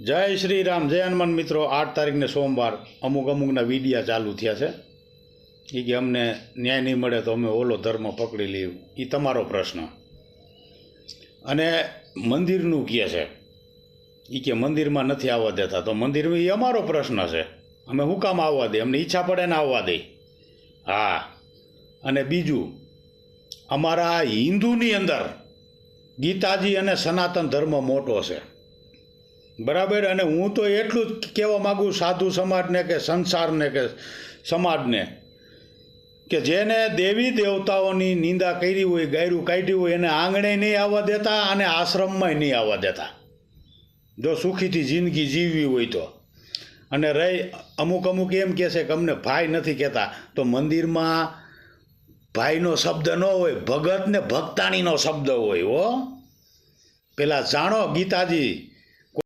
જય શ્રી રામ. જય હનુમાન મિત્રો, આઠ તારીખને સોમવાર અમુક અમુકના વિડિયા ચાલુ થયા છે. એ કે અમને ન્યાય નહીં મળે તો અમે ઓલો ધર્મ પકડી લઈએ. એ તમારો પ્રશ્ન. અને મંદિરનું કહે છે? એ કે મંદિરમાં નથી આવવા દેતા. તો મંદિરમાં એ અમારો પ્રશ્ન છે. અમે હું કામ આવવા દે? અમને ઈચ્છા પડે ને આવવા દે. હા. અને બીજું, અમારા હિન્દુની અંદર ગીતાજી અને સનાતન ધર્મ મોટો છે. બરાબર? અને હું તો એટલું જ કહેવા માગું સાધુ સમાજને કે સંસારને કે સમાજને કે જેને દેવી દેવતાઓની નિંદા કરી હોય, ગાયરું કાઢ્યું હોય, એને આંગણે નહીં આવવા દેતા અને આશ્રમમાંય નહીં આવવા દેતા. જો સુખીથી જિંદગી જીવવી હોય તો. અને રહી, અમુક અમુક એમ કહે છે કે અમને ભાઈ નથી કહેતા. તો મંદિરમાં ભાઈનો શબ્દ ન હોય ભગત ને ભક્તાણીનો શબ્દ હોય હો. પેલા જાણો ગીતાજી